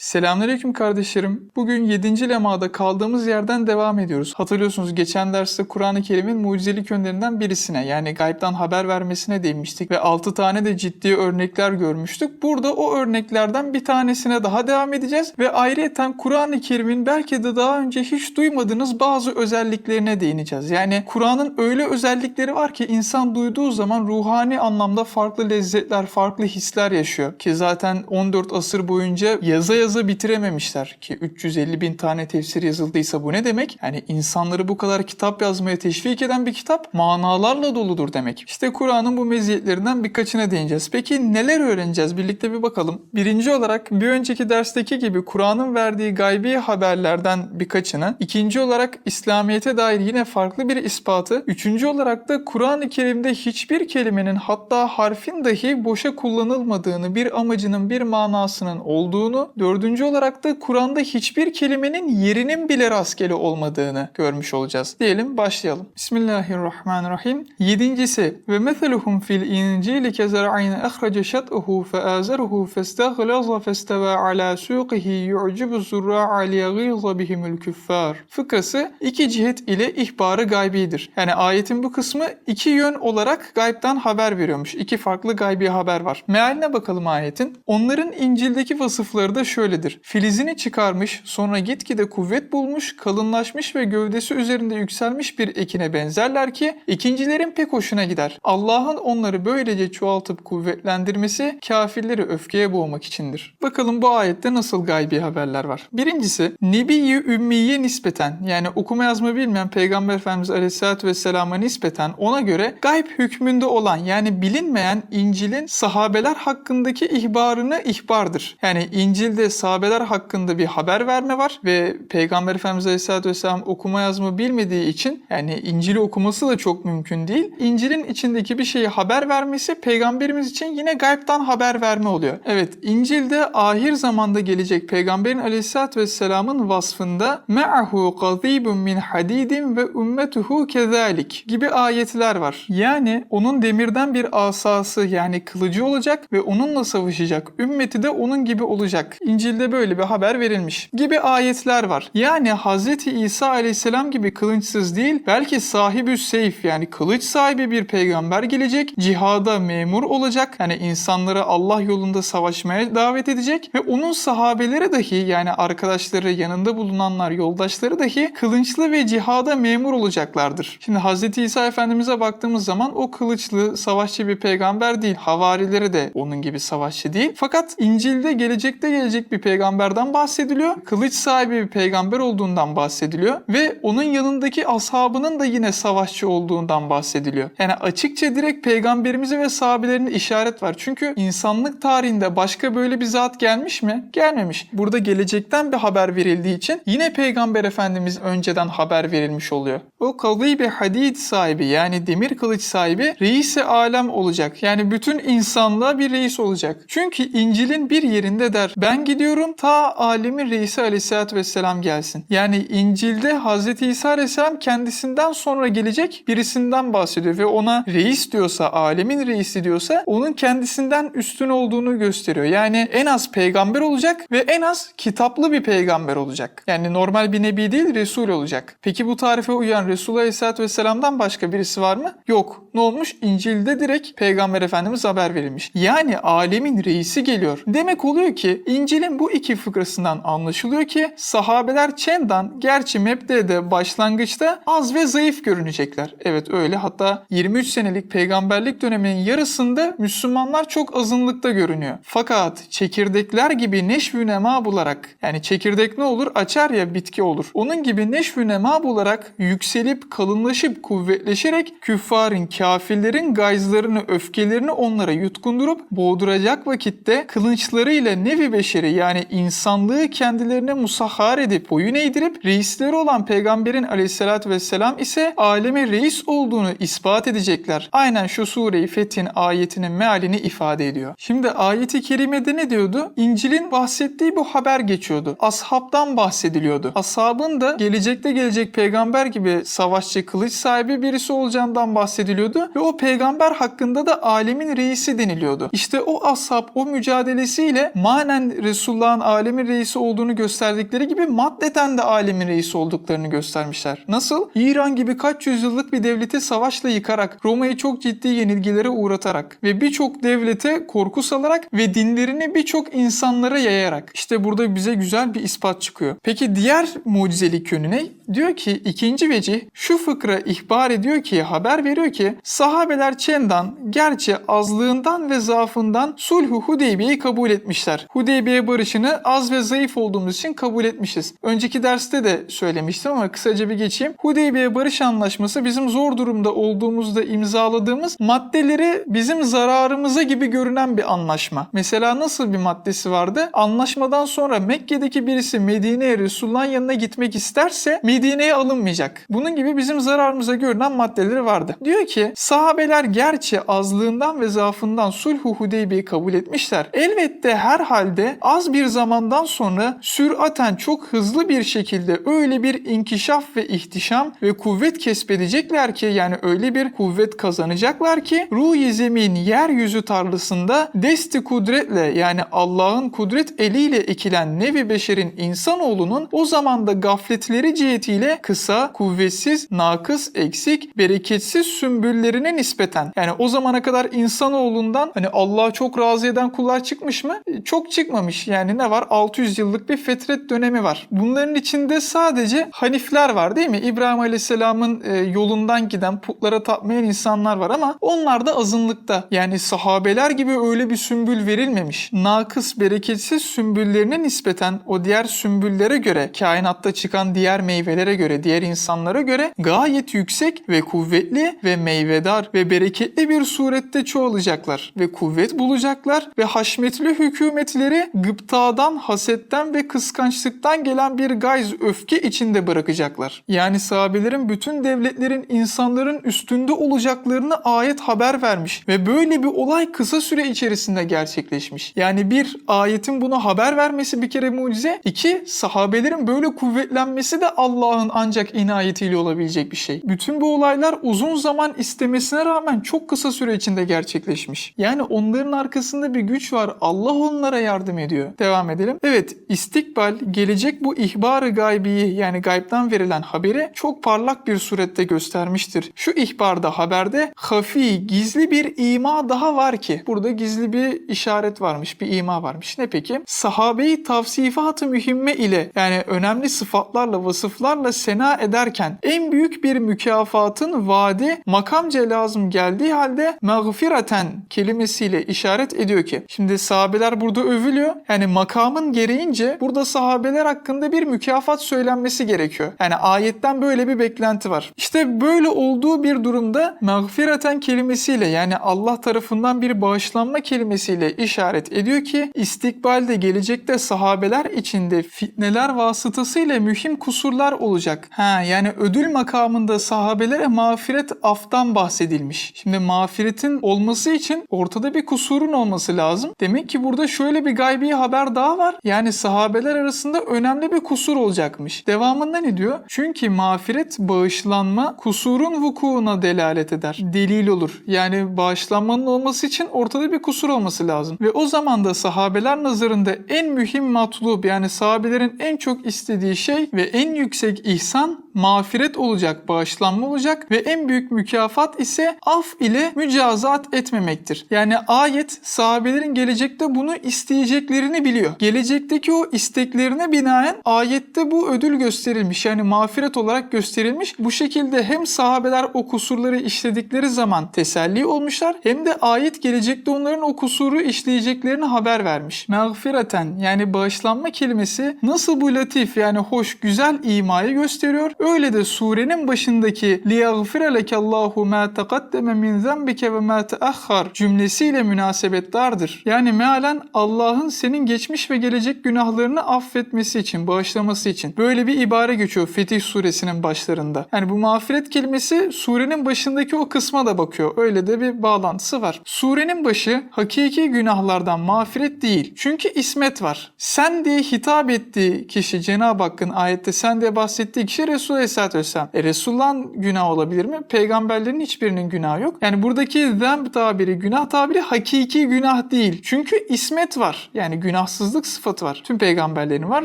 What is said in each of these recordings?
Selamünaleyküm kardeşlerim. Bugün 7. lemada kaldığımız yerden devam ediyoruz. Hatırlıyorsunuz geçen derste Kur'an-ı Kerim'in mucizelik yönlerinden birisine yani gaybtan haber vermesine değinmiştik ve 6 tane de ciddi örnekler görmüştük. Burada o örneklerden bir tanesine daha devam edeceğiz ve ayrıyeten Kur'an-ı Kerim'in belki de daha önce hiç duymadığınız bazı özelliklerine değineceğiz. Yani Kur'an'ın öyle özellikleri var ki insan duyduğu zaman ruhani anlamda farklı lezzetler, farklı hisler yaşıyor. Ki zaten 14 asır boyunca yaza yaza bitirememişler. Ki 350 bin tane tefsir yazıldıysa bu ne demek? Yani insanları bu kadar kitap yazmaya teşvik eden bir kitap manalarla doludur demek. İşte Kur'an'ın bu meziyetlerinden birkaçına değineceğiz. Peki neler öğreneceğiz? Birlikte bir bakalım. Birinci olarak bir önceki dersteki gibi Kur'an'ın verdiği gaybi haberlerden birkaçını. ikinci olarak İslamiyet'e dair yine farklı bir ispatı. Üçüncü olarak da Kur'an-ı Kerim'de hiçbir kelimenin hatta harfin dahi boşa kullanılmadığını, bir amacının, bir manasının olduğunu. Dördüncü olarak da Kur'an'da hiçbir kelimenin yerinin bile rastgele olmadığını görmüş olacağız. Diyelim başlayalım. Bismillahirrahmanirrahim. Yedincisi ve meseluhum fil incili kezer'ine ehrace şat'uhu feazeruhu festaglaza festeva ala suqihi yu'cibu zurra'a liyaghiza bihimul küffar. Fıkrası iki cihet ile ihbarı gaybidir. Yani ayetin bu kısmı iki yön olarak gaybden haber veriyormuş. İki farklı gaybi haber var. Mealine bakalım ayetin. Onların İncil'deki vasıfları da şöyledir. Filizini çıkarmış, sonra gitgide kuvvet bulmuş, kalınlaşmış ve gövdesi üzerinde yükselmiş bir ekine benzerler ki ikincilerin pek hoşuna gider. Allah'ın onları böylece çoğaltıp kuvvetlendirmesi kafirleri öfkeye boğmak içindir. Bakalım bu ayette nasıl gaybi haberler var. Birincisi Nebi-i Ümmiye nispeten yani okuma yazma bilmeyen Peygamber Efendimiz Aleyhisselatü Vesselam'a nispeten ona göre gayb hükmünde olan yani bilinmeyen İncil'in sahabeler hakkındaki ihbarını ihbardır. Yani İncil'de sahabeler hakkında bir haber verme var ve Peygamber Efendimiz Aleyhisselatü Vesselam okuma yazma bilmediği için yani İncil'i okuması da çok mümkün değil. İncil'in içindeki bir şeyi haber vermesi peygamberimiz için yine gaybtan haber verme oluyor. Evet İncil'de ahir zamanda gelecek Peygamberin Aleyhisselatü Vesselam'ın vasfında me'ahu qadibun min hadidin ve ümmetuhu kezalik gibi ayetler var. Yani onun demirden bir asası yani kılıcı olacak ve onunla savaşacak. Ümmeti de onun gibi olacak. İncil'de böyle bir haber verilmiş gibi ayetler var. Yani Hz. İsa aleyhisselam gibi kılınçsız değil belki sahibi seyf yani kılıç sahibi bir peygamber gelecek. Cihada memur olacak. Yani insanları Allah yolunda savaşmaya davet edecek ve onun sahabeleri dahi yani arkadaşları yanında bulunanlar yoldaşları dahi kılınçlı ve cihada memur olacaklardır. Şimdi Hz. İsa Efendimiz'e baktığımız zaman o kılıçlı savaşçı bir peygamber değil. Havarileri de onun gibi savaşçı değil. Fakat İncil'de gelecekte gelecek bir peygamberden bahsediliyor. Kılıç sahibi bir peygamber olduğundan bahsediliyor ve onun yanındaki ashabının da yine savaşçı olduğundan bahsediliyor. Yani açıkça direkt peygamberimize ve sahabelerine işaret var. Çünkü insanlık tarihinde başka böyle bir zat gelmiş mi? Gelmemiş. Burada gelecekten bir haber verildiği için yine peygamber efendimiz önceden haber verilmiş oluyor. O kalıbi hadid sahibi yani demir kılıç sahibi reisi alem olacak. Yani bütün insanlığa bir reis olacak. Çünkü İncil'in bir yerinde der ben gidiyorum ta alemin reisi aleyhissalatü vesselam gelsin. Yani İncil'de Hz. İsa aleyhisselam kendisinden sonra gelecek birisinden bahsediyor ve ona reis diyorsa, alemin reisi diyorsa onun kendisinden üstün olduğunu gösteriyor. Yani en az peygamber olacak ve en az kitaplı bir peygamber olacak. Yani normal bir nebi değil, Resul olacak. Peki bu tarife uyan Resul Aleyhisselatü Vesselam'dan başka birisi var mı? Yok. Ne olmuş? İncil'de direkt Peygamber Efendimiz haber verilmiş. Yani alemin reisi geliyor. Demek oluyor ki İncil'in bu iki fıkrasından anlaşılıyor ki sahabeler Çendan gerçi Mebde'de başlangıçta az ve zayıf görünecekler. Evet öyle hatta 23 senelik peygamberlik döneminin yarısında Müslümanlar çok azınlıkta görünüyor. Fakat çekirdekler gibi neşvü nema bularak yani çekirdek ne olur? Açar ya bitki olur. Onun gibi neşvü nema bularak yükselip kalınlaşıp kuvvetleşerek küffarın, kafirlerin gayzlarını, öfkelerini onlara yutkundurup boğduracak vakitte kılınçlarıyla nevi beşeri yani insanlığı kendilerine musahhar edip boyun eğdirip reisleri olan peygamberin aleyhissalatü vesselam ise aleme reis olduğunu ispat edecekler. Aynen şu sureyi Fethin ayetinin mealini ifade ediyor. Şimdi ayeti kerimede ne diyordu? İncil'in bahsettiği bu haber geçiyordu. Ashabtan bahsediliyordu. Ashabın da gelecekte gelecek peygamber gibi savaşçı kılıç sahibi birisi olacağından bahsediliyordu ve o peygamber hakkında da alemin reisi deniliyordu. İşte o ashab o mücadelesiyle manen Resul Resulullah'ın alemin reisi olduğunu gösterdikleri gibi maddeten de alemin reisi olduklarını göstermişler. Nasıl? İran gibi kaç yüzyıllık bir devleti savaşla yıkarak, Roma'yı çok ciddi yenilgilere uğratarak ve birçok devlete korku salarak ve dinlerini birçok insanlara yayarak. İşte burada bize güzel bir ispat çıkıyor. Peki diğer mucizelik yönü ne? Diyor ki ikinci vecih şu fıkra ihbar ediyor ki haber veriyor ki sahabeler Çendan gerçi azlığından ve zaafından sulhu Hudeybiye'yi kabul etmişler. Hudeybiye barışını az ve zayıf olduğumuz için kabul etmişiz. Önceki derste de söylemiştim ama kısaca bir geçeyim. Hudeybiye Barış Anlaşması bizim zor durumda olduğumuzda imzaladığımız maddeleri bizim zararımıza gibi görünen bir anlaşma. Mesela nasıl bir maddesi vardı? Anlaşmadan sonra Mekke'deki birisi Medine'ye Resulullah'ın yanına gitmek isterse Medine'ye alınmayacak. Bunun gibi bizim zararımıza görünen maddeleri vardı. Diyor ki sahabeler gerçi azlığından ve zaafından sulhu Hudeybiye'yi kabul etmişler. Elbette herhalde az bir zamandan sonra süraten çok hızlı bir şekilde öyle bir inkişaf ve ihtişam ve kuvvet kesbedecekler ki yani öyle bir kuvvet kazanacaklar ki ruh zemin yeryüzü tarlasında desti kudretle yani Allah'ın kudret eliyle ekilen nevi beşerin insanoğlunun o zamanda gafletleri cihetiyle kısa, kuvvetsiz, nakıs, eksik, bereketsiz sümbüllerine nispeten yani o zamana kadar insanoğlundan hani Allah'ı çok razı eden kullar çıkmış mı? E, Çok çıkmamış. Yani ne var? 600 yıllık bir fetret dönemi var. Bunların içinde sadece Hanifler var değil mi? İbrahim Aleyhisselam'ın e, yolundan giden putlara tapmayan insanlar var ama onlar da azınlıkta. Yani sahabeler gibi öyle bir sümbül verilmemiş. Nakıs, bereketsiz sümbüllerine nispeten o diğer sümbüllere göre, kainatta çıkan diğer meyvelere göre, diğer insanlara göre gayet yüksek ve kuvvetli ve meyvedar ve bereketli bir surette çoğalacaklar ve kuvvet bulacaklar ve haşmetli hükümetleri gıptadan, hasetten ve kıskançlıktan gelen bir gayz öfke içinde bırakacaklar. Yani sahabelerin bütün devletlerin insanların üstünde olacaklarını ayet haber vermiş ve böyle bir olay kısa süre içerisinde gerçekleşmiş. Yani bir ayetin bunu haber vermesi bir kere mucize. iki sahabelerin böyle kuvvetlenmesi de Allah'ın ancak inayetiyle olabilecek bir şey. Bütün bu olaylar uzun zaman istemesine rağmen çok kısa süre içinde gerçekleşmiş. Yani onların arkasında bir güç var. Allah onlara yardım ediyor. Devam edelim. Evet, istikbal gelecek bu ihbarı gaybiyi yani gaybdan verilen haberi çok parlak bir surette göstermiştir. Şu ihbarda haberde hafi, gizli bir ima daha var ki. Burada gizli bir işaret varmış, bir ima varmış. Ne peki? Sahabeyi tavsifat-ı mühimme ile yani önemli sıfatlarla, vasıflarla sena ederken en büyük bir mükafatın vaadi makamca lazım geldiği halde mağfireten kelimesiyle işaret ediyor ki. Şimdi sahabeler burada övülüyor. Yani makamın gereğince burada sahabeler hakkında bir mükafat söylenmesi gerekiyor. Yani ayetten böyle bir beklenti var. İşte böyle olduğu bir durumda mağfireten kelimesiyle yani Allah tarafından bir bağışlanma kelimesiyle işaret ediyor ki istikbalde gelecekte sahabeler içinde fitneler vasıtasıyla mühim kusurlar olacak. Ha yani ödül makamında sahabelere mağfiret aftan bahsedilmiş. Şimdi mağfiretin olması için ortada bir kusurun olması lazım. Demek ki burada şöyle bir gaybi haber daha var. Yani sahabeler arasında önemli bir kusur olacakmış. Devamında ne diyor? Çünkü mağfiret bağışlanma kusurun vukuuna delalet eder. Delil olur. Yani bağışlanmanın olması için ortada bir kusur olması lazım. Ve o zaman da sahabeler nazarında en mühim matlub yani sahabelerin en çok istediği şey ve en yüksek ihsan mağfiret olacak, bağışlanma olacak ve en büyük mükafat ise af ile mücazat etmemektir. Yani ayet sahabelerin gelecekte bunu isteyeceklerini biliyor. Gelecekteki o isteklerine binaen ayette bu ödül gösterilmiş. Yani mağfiret olarak gösterilmiş. Bu şekilde hem sahabeler o kusurları işledikleri zaman teselli olmuşlar hem de ayet gelecekte onların o kusuru işleyeceklerini haber vermiş. Mağfireten yani bağışlanma kelimesi nasıl bu latif yani hoş güzel imayı gösteriyor. Öyle de surenin başındaki لِيَغْفِرَ لَكَ اللّٰهُ مَا تَقَدَّمَ مِنْ ذَنْبِكَ وَمَا تَأَخَّرْ cümlesiyle münasebettardır. Yani mealen Allah'ın senin geçmiş ve gelecek günahlarını affetmesi için, bağışlaması için. Böyle bir ibare geçiyor Fetih suresinin başlarında. Yani bu mağfiret kelimesi surenin başındaki o kısma da bakıyor. Öyle de bir bağlantısı var. Surenin başı hakiki günahlardan mağfiret değil. Çünkü ismet var. Sen diye hitap ettiği kişi Cenab-ı Hakk'ın ayette sen diye bahsettiği kişi Resul Resulullah Aleyhisselatü Vesselam. E Resulullah'ın günahı olabilir mi? Peygamberlerin hiçbirinin günahı yok. Yani buradaki zemb tabiri, günah tabiri hakiki günah değil. Çünkü ismet var. Yani günahsızlık sıfatı var. Tüm peygamberlerin var,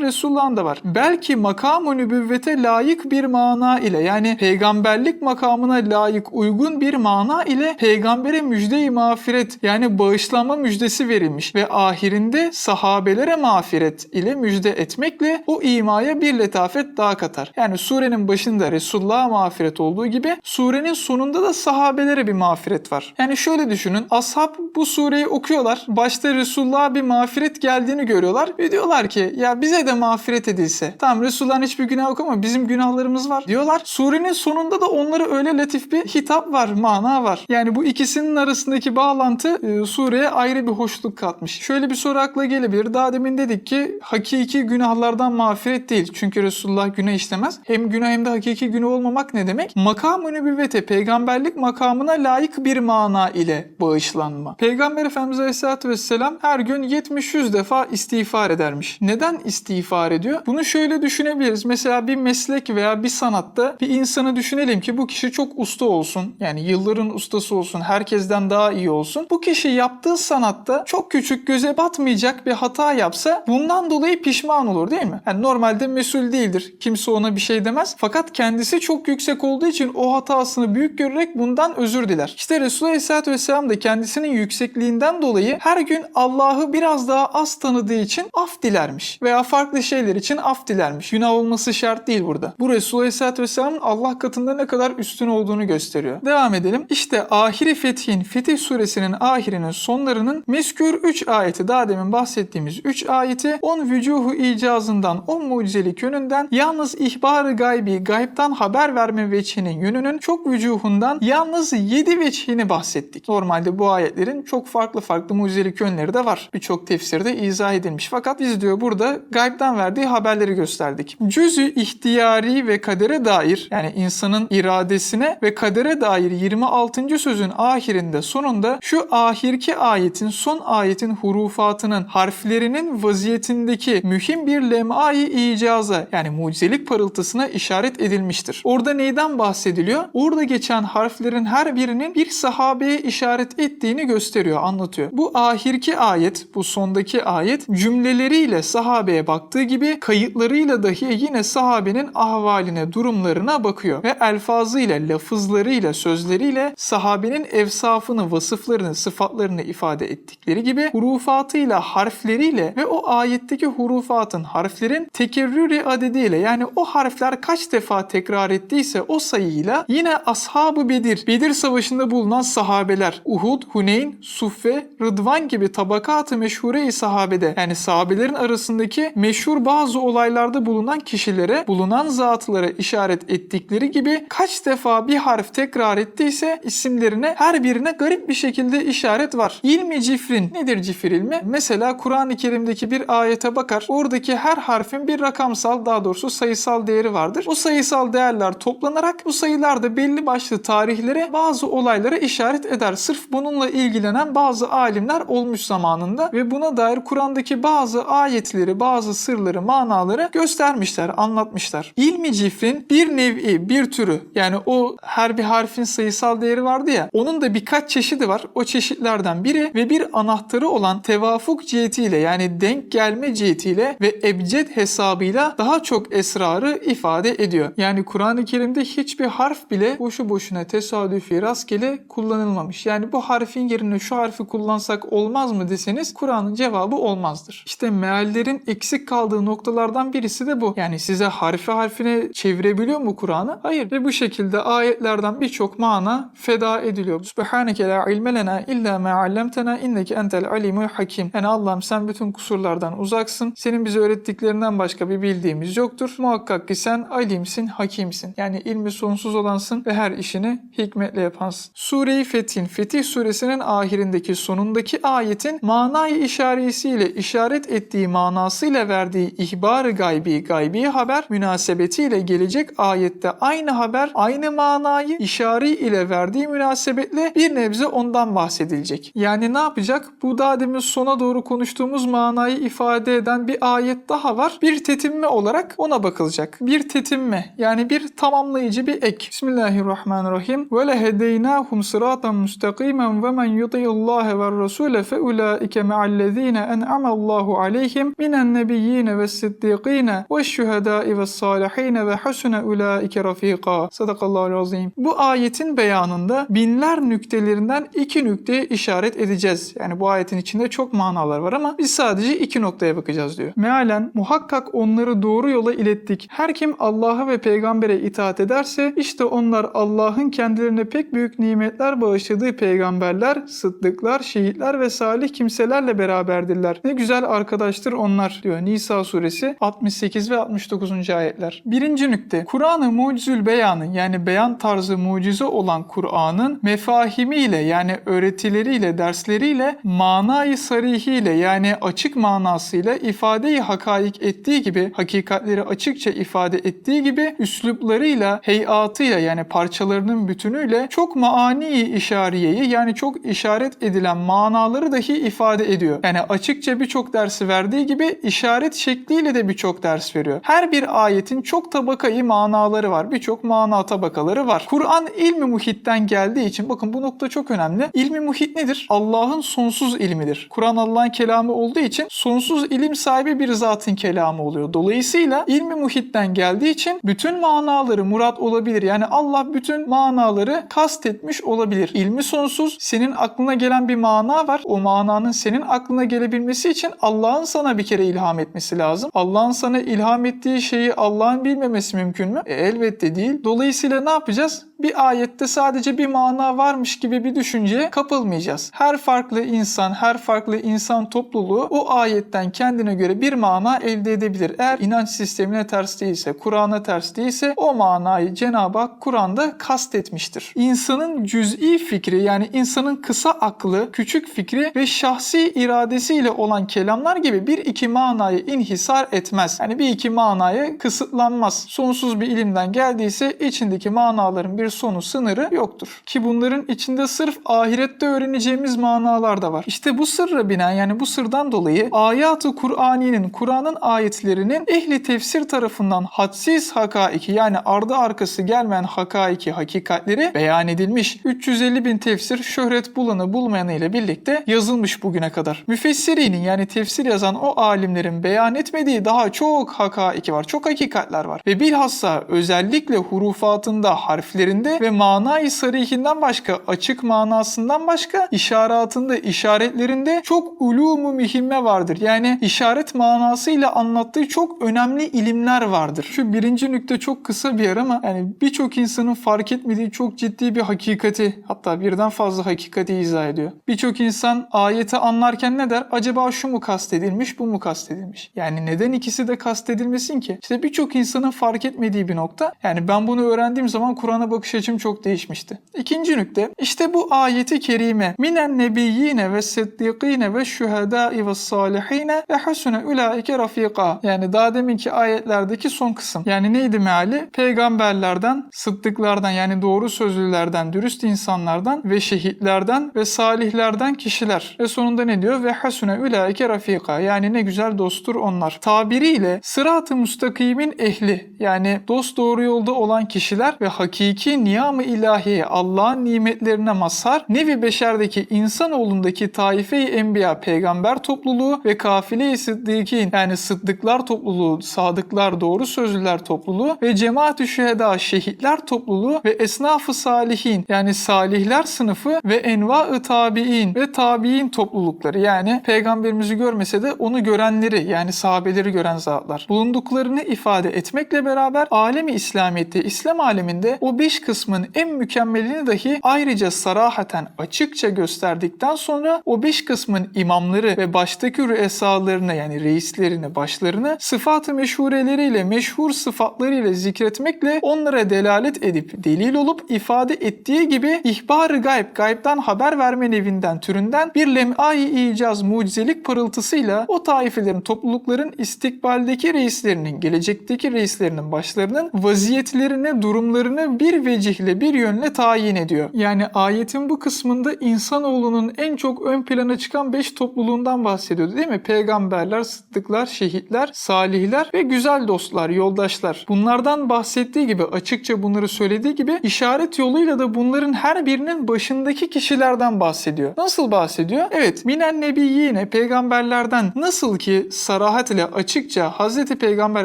Resulullah'ın da var. Belki makam-ı nübüvvete layık bir mana ile yani peygamberlik makamına layık uygun bir mana ile peygambere müjde-i mağfiret yani bağışlanma müjdesi verilmiş ve ahirinde sahabelere mağfiret ile müjde etmekle o imaya bir letafet daha katar. Yani surenin başında Resulullah'a mağfiret olduğu gibi surenin sonunda da sahabelere bir mağfiret var. Yani şöyle düşünün ashab bu sureyi okuyorlar. Başta Resulullah'a bir mağfiret geldiğini görüyorlar ve diyorlar ki ya bize de mağfiret edilse. Tamam Resulullah'ın hiçbir günah yok ama bizim günahlarımız var diyorlar. Surenin sonunda da onlara öyle latif bir hitap var, mana var. Yani bu ikisinin arasındaki bağlantı e, sureye ayrı bir hoşluk katmış. Şöyle bir soru akla gelebilir. Daha demin dedik ki hakiki günahlardan mağfiret değil. Çünkü Resulullah günah işlemez. Hem günah hem de hakiki günah olmamak ne demek? Makam-ı nübüvvete, peygamberlik makamına layık bir mana ile bağışlanma. Peygamber Efendimiz Aleyhisselatü Vesselam her gün 70-100 defa istiğfar edermiş. Neden istiğfar ediyor? Bunu şöyle düşünebiliriz. Mesela bir meslek veya bir sanatta bir insanı düşünelim ki bu kişi çok usta olsun. Yani yılların ustası olsun. Herkesten daha iyi olsun. Bu kişi yaptığı sanatta çok küçük göze batmayacak bir hata yapsa bundan dolayı pişman olur değil mi? Yani normalde mesul değildir. Kimse ona bir şey demez. Fakat kendisi çok yüksek olduğu için o hatasını büyük görerek bundan özür diler. İşte Resulullah Aleyhisselatü Vesselam da kendisinin yüksekliğinden dolayı her gün Allah'ı biraz daha az tanıdığı için af dilermiş. Veya farklı şeyler için af dilermiş. Günah olması şart değil burada. Bu Resulullah Aleyhisselatü Vesselam'ın Allah katında ne kadar üstün olduğunu gösteriyor. Devam edelim. İşte ahiri fethin, Fetih suresinin ahirinin sonlarının meskür 3 ayeti daha demin bahsettiğimiz 3 ayeti 10 vücuhu icazından 10 mucizelik yönünden yalnız ihbar-ı gaybi, gaybtan haber verme veçhinin yönünün çok vücuhundan yalnız 7 veçhini bahsettik. Normalde bu ayetlerin çok farklı farklı mucizelik yönleri de var. Birçok tefsirde izah edilmiş. Fakat biz diyor burada gaybtan verdiği haberleri gösterdik. Cüzü ihtiyari ve kadere dair yani insanın iradesine ve kadere dair 26. sözün ahirinde sonunda şu ahirki ayetin son ayetin hurufatının harflerinin vaziyetindeki mühim bir lem'ayı icaza yani mucizelik parıltısına işaret edilmiştir. Orada neyden bahsediliyor? Orada geçen harflerin her birinin bir sahabeye işaret ettiğini gösteriyor, anlatıyor. Bu ahirki ayet, bu sondaki ayet cümleleriyle sahabeye baktığı gibi kayıtlarıyla dahi yine sahabenin ahvaline, durumlarına bakıyor ve elfazıyla, lafızlarıyla, sözleriyle sahabenin evsafını, vasıflarını, sıfatlarını ifade ettikleri gibi hurufatıyla, harfleriyle ve o ayetteki hurufatın, harflerin tekerrürü adediyle yani o harfler kaç defa tekrar ettiyse o sayıyla yine Ashab-ı Bedir, Bedir Savaşı'nda bulunan sahabeler, Uhud, Huneyn, Suffe, Rıdvan gibi tabakat-ı meşhure-i sahabede yani sahabelerin arasındaki meşhur bazı olaylarda bulunan kişilere, bulunan zatlara işaret ettikleri gibi kaç defa bir harf tekrar ettiyse isimlerine her birine garip bir şekilde işaret var. İlmi cifrin nedir cifir ilmi? Mesela Kur'an-ı Kerim'deki bir ayete bakar. Oradaki her harfin bir rakamsal daha doğrusu sayısal değeri vardır. O sayısal değerler toplanarak bu sayılar da belli başlı tarihlere bazı olaylara işaret eder. Sırf bununla ilgilenen bazı alimler olmuş zamanında ve buna dair Kur'an'daki bazı ayetleri, bazı sırları, manaları göstermişler, anlatmışlar. İlmi cifrin bir nevi, bir türü yani o her bir harfin sayısal değeri vardı ya onun da birkaç çeşidi var. O çeşitlerden biri ve bir anahtarı olan tevafuk cihetiyle yani denk gelme cihetiyle ve ebced hesabıyla daha çok esrarı ifade ediyor. Yani Kur'an-ı Kerim'de hiçbir harf bile boşu boşuna tesadüfi rastgele kullanılmamış. Yani bu harfin yerine şu harfi kullansak olmaz mı deseniz Kur'an'ın cevabı olmazdır. İşte meallerin eksik kaldığı noktalardan birisi de bu. Yani size harfi harfine çevirebiliyor mu Kur'an'ı? Hayır. Ve bu şekilde ayetlerden birçok mana feda ediliyor. Subhaneke la ilme lena illa ma allamtena inneke entel alimul hakim. Yani Allah'ım sen bütün kusurlardan uzaksın. Senin bize öğrettiklerinden başka bir bildiğimiz yoktur. Muhakkak ki sen alimsin, hakimsin. Yani ilmi sonsuz olansın ve her işini hikmetle yapansın. Sure-i Fetih'in, Fetih suresinin ahirindeki sonundaki ayetin manayı işaresiyle işaret ettiği manasıyla verdiği ihbar-ı gaybi, gaybi haber münasebetiyle gelecek ayette aynı haber, aynı manayı işari ile verdiği münasebetle bir nebze ondan bahsedilecek. Yani ne yapacak? Bu daha sona doğru konuştuğumuz manayı ifade eden bir ayet daha var. Bir tetinme olarak ona bakılacak. Bir tetinme tetinme yani bir tamamlayıcı bir ek. Bismillahirrahmanirrahim. Ve lehedeynâhum sırâtan müstakîmen ve men yuti'illâhe ve rasûle fe ulâike me'allezîne en'amallahu aleyhim minen nebiyyîne ve sıddîkîne ve şühedâi ve sâlihîne ve hasune ulâike rafîkâ. Sadakallahu azim. Bu ayetin beyanında binler nüktelerinden iki nükteye işaret edeceğiz. Yani bu ayetin içinde çok manalar var ama biz sadece iki noktaya bakacağız diyor. Mealen muhakkak onları doğru yola ilettik. Her kim Allah'a ve peygambere itaat ederse işte onlar Allah'ın kendilerine pek büyük nimetler bağışladığı peygamberler, sıddıklar, şehitler ve salih kimselerle beraberdirler. Ne güzel arkadaştır onlar diyor Nisa suresi 68 ve 69. ayetler. Birinci nükte Kur'an-ı mucizül beyanı yani beyan tarzı mucize olan Kur'an'ın mefahimiyle yani öğretileriyle, dersleriyle manayı sarihiyle yani açık manasıyla ifadeyi hakaik ettiği gibi, hakikatleri açıkça ifade ettiği gibi üsluplarıyla, heyatıyla yani parçalarının bütünüyle çok maani işariyeyi yani çok işaret edilen manaları dahi ifade ediyor. Yani açıkça birçok dersi verdiği gibi işaret şekliyle de birçok ders veriyor. Her bir ayetin çok tabakayı manaları var. Birçok mana tabakaları var. Kur'an ilmi muhitten geldiği için bakın bu nokta çok önemli. İlmi muhit nedir? Allah'ın sonsuz ilmidir. Kur'an Allah'ın kelamı olduğu için sonsuz ilim sahibi bir zatın kelamı oluyor. Dolayısıyla ilmi muhitten geldiği için bütün manaları murat olabilir. Yani Allah bütün manaları kastetmiş olabilir. İlmi sonsuz. Senin aklına gelen bir mana var. O mananın senin aklına gelebilmesi için Allah'ın sana bir kere ilham etmesi lazım. Allah'ın sana ilham ettiği şeyi Allah'ın bilmemesi mümkün mü? E, elbette değil. Dolayısıyla ne yapacağız? Bir ayette sadece bir mana varmış gibi bir düşünceye kapılmayacağız. Her farklı insan, her farklı insan topluluğu o ayetten kendine göre bir mana elde edebilir. Eğer inanç sistemine ters değilse, Kur'an'a ters değilse o manayı Cenab-ı Hak Kur'an'da kastetmiştir. İnsanın cüz'i fikri yani insanın kısa aklı, küçük fikri ve şahsi iradesiyle olan kelamlar gibi bir iki manayı inhisar etmez. Yani bir iki manaya kısıtlanmaz. Sonsuz bir ilimden geldiyse içindeki manaların bir sonu sınırı yoktur. Ki bunların içinde sırf ahirette öğreneceğimiz manalar da var. İşte bu sırra binen yani bu sırdan dolayı ayat-ı Kur'ani'nin, Kur'an'ın ayetlerinin ehli tefsir tarafından hadsiz hakaiki yani ardı arkası gelmeyen hakaiki hakikatleri beyan edilmiş. 350 bin tefsir şöhret bulanı bulmayanı ile birlikte yazılmış bugüne kadar. Müfessirinin yani tefsir yazan o alimlerin beyan etmediği daha çok hakaiki var. Çok hakikatler var. Ve bilhassa özellikle hurufatında, harflerinde ve manayı sarihinden başka, açık manasından başka işaratında, işaretlerinde çok ulumu mühimme vardır. Yani işaret manasıyla anlattığı çok önemli ilimler vardır. Şu birinci nükte çok kısa bir yer ama yani birçok insanın fark etmediği çok ciddi bir hakikati hatta birden fazla hakikati izah ediyor. Birçok insan ayeti anlarken ne der? Acaba şu mu kastedilmiş, bu mu kastedilmiş? Yani neden ikisi de kastedilmesin ki? İşte birçok insanın fark etmediği bir nokta. Yani ben bunu öğrendiğim zaman Kur'an'a bakış açım çok değişmişti. İkinci nükte işte bu ayeti kerime minen nebiyyine ve sıddikine ve şühedai ve salihine ve hasune ulaike rafika. Yani daha deminki ayetlerdeki son kısım. Yani neydi meali? Peygamberlerden, sıddıklardan yani doğru sözlülerden, dürüst insanlardan ve şehitlerden ve salihlerden kişiler. Ve sonunda ne diyor? Ve hasune ulaike rafika. Yani ne güzel dosttur onlar. Tabiriyle sırat-ı müstakimin ehli yani dost doğru yolda olan kişiler ve hakiki niyam-ı ilahiye Allah'ın nimetlerine mazhar nevi beşerdeki insanoğlundaki taife-i enbiya peygamber topluluğu ve kafile-i sıddıkin yani sıddıklar topluluğu, sadıklar, doğru sözlüler topluluğu ve cemaat-ü şüheda şehitler topluluğu ve esnaf-ı salihin yani salihler sınıfı ve enva-ı tabi'in ve tabi'in toplulukları yani peygamberimizi görmese de onu görenleri yani sahabeleri gören zatlar. Bulunduklarını ifade etmekle beraber alemi İslamiyet'te, İslam aleminde o beş kısmın en mükemmelini dahi ayrıca sarahaten açıkça gösterdikten sonra o beş kısmın imamları ve baştaki rüesalarını yani reislerini, başlarını sıfat-ı meşhureleriyle, meşhur sıfatlarıyla zikretmekle onlara delalet edip delil olup ifade ettiği gibi ihbar-ı gayb, gaybdan haber verme nevinden türünden bir lem'ai icaz mucizelik parıltısıyla o taifelerin, toplulukların istikbaldeki reislerinin, gelecekteki reislerinin başlarının vaziyetlerini, durumlarını bir ve teveccühle bir yönle tayin ediyor. Yani ayetin bu kısmında insanoğlunun en çok ön plana çıkan 5 topluluğundan bahsediyordu değil mi? Peygamberler, sıddıklar, şehitler, salihler ve güzel dostlar, yoldaşlar. Bunlardan bahsettiği gibi açıkça bunları söylediği gibi işaret yoluyla da bunların her birinin başındaki kişilerden bahsediyor. Nasıl bahsediyor? Evet, minen nebiyyine peygamberlerden nasıl ki sarahat ile açıkça Hazreti Peygamber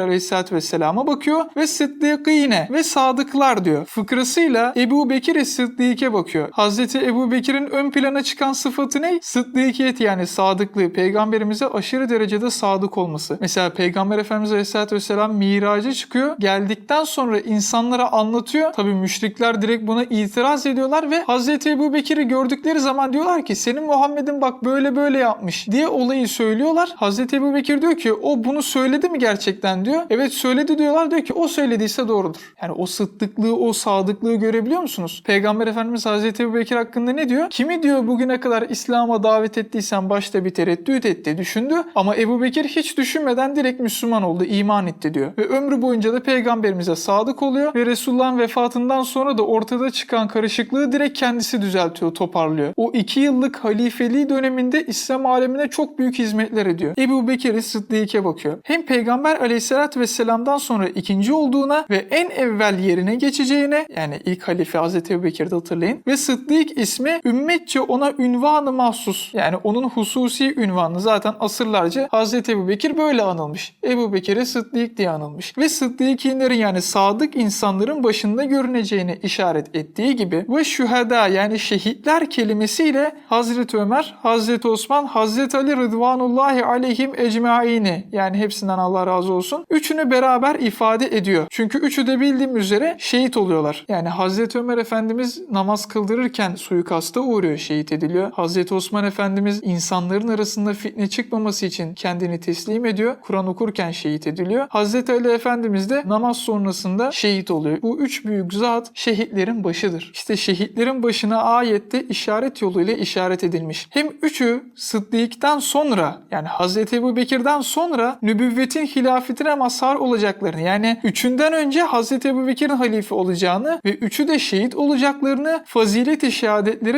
aleyhissalatü vesselama bakıyor ve sıddıkine ve sadıklar diyor. Fıkrasıyla Ebu Bekir Sıddık'e bakıyor. Hazreti Ebu Bekir'in ön plana çıkan sıfatı ne? Sıddikiyet yani sadıklığı. Peygamberimize aşırı derecede sadık olması. Mesela Peygamber Efendimiz Aleyhisselatü Vesselam miraca çıkıyor. Geldikten sonra insanlara anlatıyor. Tabii müşrikler direkt buna itiraz ediyorlar ve Hazreti Ebu Bekir'i gördükleri zaman diyorlar ki senin Muhammed'in bak böyle böyle yapmış diye olayı söylüyorlar. Hazreti Ebu Bekir diyor ki o bunu söyledi mi gerçekten diyor. Evet söyledi diyorlar diyor ki o söylediyse doğrudur. Yani o sıddıklığı o sadıklığı görebiliyor musunuz? Peygamber Efendimiz Hazreti Ebu hakkında ne diyor? Kimi diyor bugüne kadar İslam'a davet ettiysen başta bir tereddüt etti, düşündü. Ama Ebu Bekir hiç düşünmeden direkt Müslüman oldu, iman etti diyor. Ve ömrü boyunca da peygamberimize sadık oluyor ve Resulullah'ın vefatından sonra da ortada çıkan karışıklığı direkt kendisi düzeltiyor, toparlıyor. O iki yıllık halifeliği döneminde İslam alemine çok büyük hizmetler ediyor. Ebu Bekir'i Sıddık'e bakıyor. Hem Peygamber aleyhissalatü vesselam'dan sonra ikinci olduğuna ve en evvel yerine geçeceğine yani ilk halife Hazreti Ebu hatırlayın ve Sıddık ismi ümmetçe ona ünvanı mahsus. Yani onun hususi ünvanı zaten asırlarca Hazreti Ebu böyle anılmış. Ebu Bekir'e Sıddık diye anılmış. Ve Sıddıkinlerin yani sadık insanların başında görüneceğini işaret ettiği gibi ve şüheda yani şehitler kelimesiyle Hazreti Ömer, Hazreti Osman, Hazreti Ali Rıdvanullahi aleyhim ecmaini yani hepsinden Allah razı olsun. Üçünü beraber ifade ediyor. Çünkü üçü de bildiğim üzere şehit oluyorlar. Yani Hazreti Ömer Efendimiz namaz kıldırırken suikasta uğruyor, şehit ediliyor. Hazreti Osman Efendimiz insanların arasında fitne çıkmaması için kendini teslim ediyor. Kur'an okurken şehit ediliyor. Hazreti Ali Efendimiz de namaz sonrasında şehit oluyor. Bu üç büyük zat şehitlerin başıdır. İşte şehitlerin başına ayette işaret yoluyla işaret edilmiş. Hem üçü Sıddık'tan sonra yani Hazreti Ebu Bekir'den sonra nübüvvetin hilafetine mazhar olacaklarını yani üçünden önce Hazreti Ebu Bekir'in halife olacağını ve üçü de şehit olacaklarını fazilet-i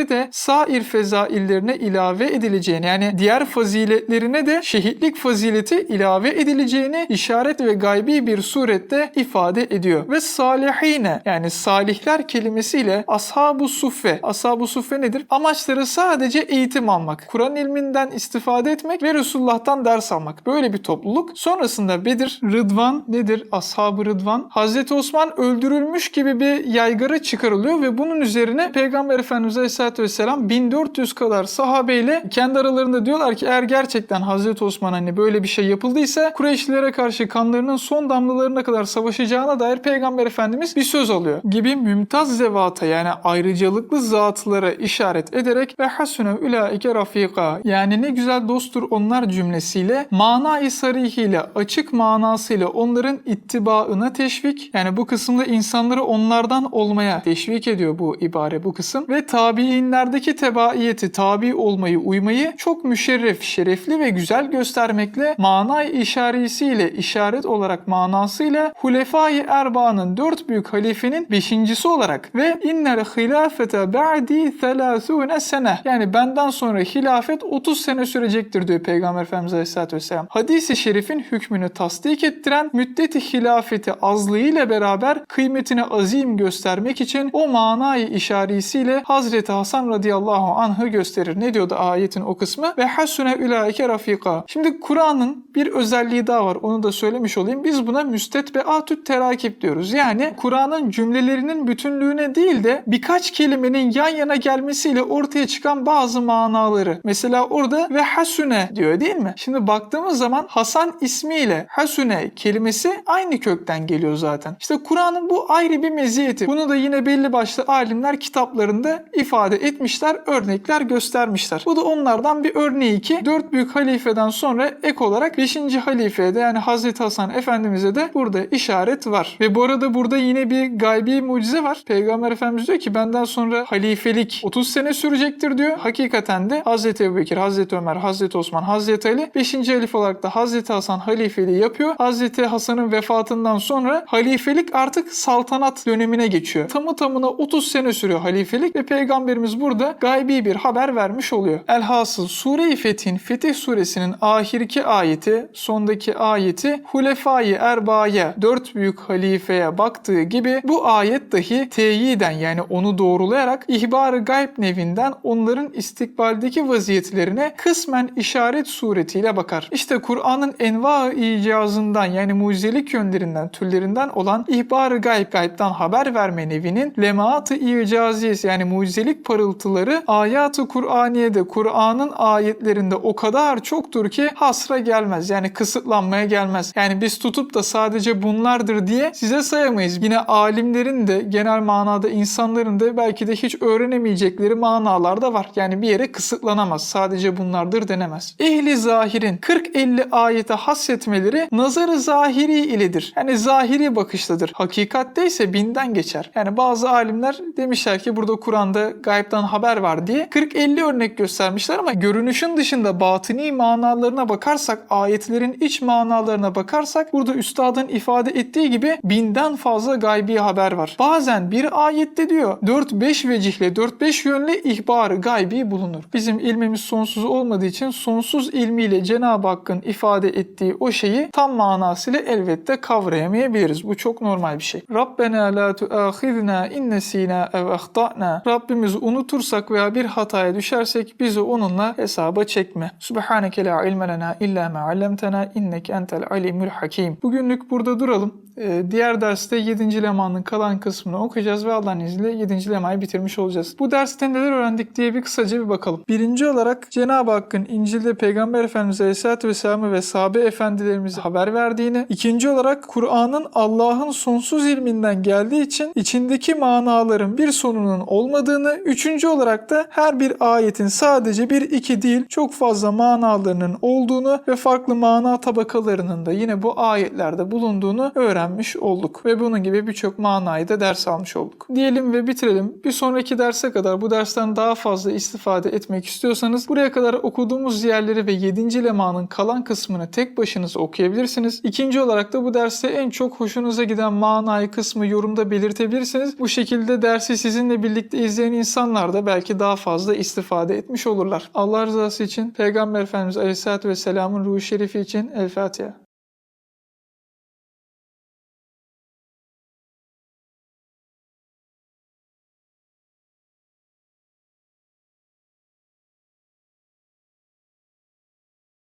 de sair fezaillerine ilave edileceğini yani diğer faziletlerine de şehitlik fazileti ilave edileceğini işaret ve gaybi bir surette ifade ediyor. Ve salihine yani salihler kelimesiyle ashab-ı suffe. Ashab-ı suffe nedir? Amaçları sadece eğitim almak, Kur'an ilminden istifade etmek ve Resulullah'tan ders almak. Böyle bir topluluk. Sonrasında Bedir, Rıdvan nedir? Ashab-ı Rıdvan. Hazreti Osman öldürülmüş gibi bir yaygara çıkarılıyor ve bunun üzerine Peygamber Efendimiz Aleyhisselatü Vesselam 1400 kadar sahabeyle kendi aralarında diyorlar ki eğer gerçekten Hazreti Osman hani böyle bir şey yapıldıysa Kureyşlilere karşı kanlarının son damlalarına kadar savaşacağına dair Peygamber Efendimiz bir söz alıyor. Gibi mümtaz zevata yani ayrıcalıklı zatlara işaret ederek ve hasune ulaike rafika yani ne güzel dosttur onlar cümlesiyle mana-i sarihiyle açık manasıyla onların ittibaına teşvik yani bu kısımda insanları onlardan olmaya teşvik ediyor bu ibare bu kısım ve tabiinlerdeki tebaiyeti tabi olmayı uymayı çok müşerref şerefli ve güzel göstermekle manay işaresiyle işaret olarak manasıyla Hulefai Erba'nın dört büyük halifenin beşincisi olarak ve innel hilafete ba'di 30 sene yani benden sonra hilafet 30 sene sürecektir diyor Peygamber Efendimiz Aleyhisselatü Vesselam. Hadis-i şerifin hükmünü tasdik ettiren müddeti hilafeti azlığı ile beraber kıymetini azim göstermek için o manayı işaresiyle Hazreti Hasan radıyallahu anh'ı gösterir. Ne diyordu ayetin o kısmı? Ve hasune ulaike rafika. Şimdi Kur'an'ın bir özelliği daha var. Onu da söylemiş olayım. Biz buna müstetbeatüt terakip diyoruz. Yani Kur'an'ın cümlelerinin bütünlüğüne değil de birkaç kelimenin yan yana gelmesiyle ortaya çıkan bazı manaları. Mesela orada ve hasune diyor değil mi? Şimdi baktığımız zaman Hasan ismiyle hasune kelimesi aynı kökten geliyor zaten. İşte Kur'an'ın bu ayrı bir meziyeti. Bunu da yine belli başlı alimler kitaplarında ifade etmişler, örnekler göstermişler. Bu da onlardan bir örneği ki dört büyük halifeden sonra ek olarak 5. halifeye de yani Hazreti Hasan Efendimiz'e de burada işaret var. Ve bu arada burada yine bir gaybi mucize var. Peygamber Efendimiz diyor ki benden sonra halifelik 30 sene sürecektir diyor. Hakikaten de Hazreti Ebubekir, Hazreti Ömer, Hazreti Osman, Hazreti Ali 5. halife olarak da Hazreti Hasan halifeliği yapıyor. Hazreti Hasan'ın vefatından sonra halifelik artık saltanat dönemi dönemine geçiyor. Tamı tamına 30 sene sürüyor halifelik ve peygamberimiz burada gaybi bir haber vermiş oluyor. Elhasıl Sure-i Fetih'in Fetih suresinin ahirki ayeti, sondaki ayeti Hulefai Erba'ya, dört büyük halifeye baktığı gibi bu ayet dahi teyiden yani onu doğrulayarak ihbar-ı gayb nevinden onların istikbaldeki vaziyetlerine kısmen işaret suretiyle bakar. İşte Kur'an'ın enva icazından yani mucizelik yönlerinden, türlerinden olan ihbar-ı gayb, gaybden haber verme nevinin lemaat-ı icaziyesi yani mucizelik parıltıları ayat-ı Kur'aniye'de, Kur'an'ın ayetlerinde o kadar çoktur ki hasra gelmez. Yani kısıtlanmaya gelmez. Yani biz tutup da sadece bunlardır diye size sayamayız. Yine alimlerin de genel manada insanların da belki de hiç öğrenemeyecekleri manalar da var. Yani bir yere kısıtlanamaz. Sadece bunlardır denemez. Ehli zahirin 40-50 ayete hasretmeleri nazarı zahiri iledir. Yani zahiri bakıştadır. Hakikatte ise binden geçer. Yani bazı alimler demişler ki burada Kur'an'da gaybden haber var diye 40-50 örnek göstermişler ama görünüşün dışında batini manalarına bakarsak, ayetlerin iç manalarına bakarsak burada üstadın ifade ettiği gibi binden fazla gaybi haber var. Bazen bir ayette diyor 4-5 vecihle 4-5 yönle ihbarı gaybi bulunur. Bizim ilmimiz sonsuz olmadığı için sonsuz ilmiyle Cenab-ı Hakk'ın ifade ettiği o şeyi tam manasıyla elbette kavrayamayabiliriz. Bu çok normal bir şey. Rabbena la tuâkhidna in nesînâ ev ahtâna. Rabbimizi unutursak veya bir hataya düşersek bizi onunla hesaba çekme. Subhaneke la ilme lena illa ma allamtena inneke entel alimul hakim. Bugünlük burada duralım. Ee, diğer derste 7. lemanın kalan kısmını okuyacağız ve Allah'ın izniyle 7. lemayı bitirmiş olacağız. Bu derste neler öğrendik diye bir kısaca bir bakalım. Birinci olarak Cenab-ı Hakk'ın İncil'de Peygamber Efendimiz Aleyhisselatü Vesselam'ı ve sahabe efendilerimize haber verdiğini, ikinci olarak Kur'an'ın Allah'ın sonsuz ilminden geldiği için içindeki manaların bir sonunun olmadığını, üçüncü olarak da her bir ayetin sadece bir iki değil çok fazla manalarının olduğunu ve farklı mana tabakalarının da yine bu ayetlerde bulunduğunu öğrenmiş olduk. Ve bunun gibi birçok manayı da ders almış olduk. Diyelim ve bitirelim. Bir sonraki derse kadar bu dersten daha fazla istifade etmek istiyorsanız buraya kadar okuduğumuz yerleri ve 7. lemanın kalan kısmını tek başınıza okuyabilirsiniz. İkinci olarak da bu derste en çok hoşunuza giden manayı kısmı yorumda belirtebilirsiniz. Bu şekilde dersi sizinle birlikte izleyen insanlar da belki daha fazla istifade etmiş olurlar. Allah rızası için Peygamber Efendimiz Aleyhisselatü Vesselam'ın ruhu şerifi için El Fatiha.